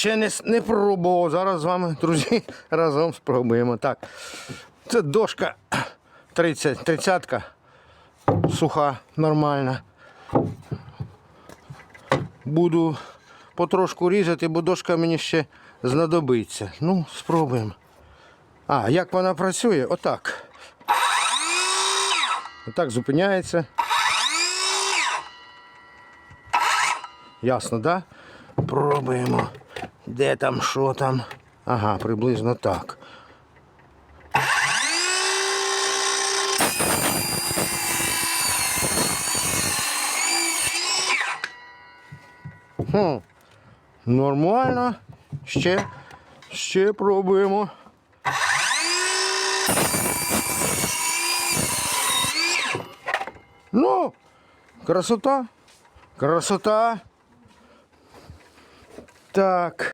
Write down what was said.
ще не, не пробував. Зараз з вами, друзі, разом спробуємо. Так. Це дошка 30, 30 суха, нормальна. Буду потрошку різати, бо дошка мені ще знадобиться. Ну, спробуємо. А, як вона працює? Отак. Отак зупиняється. Ясно, так? Да? Пробуємо. Де там, що там? Ага, приблизно так. Хм. Нормально. Ще, ще пробуємо. Ну, красота. Красота. Так.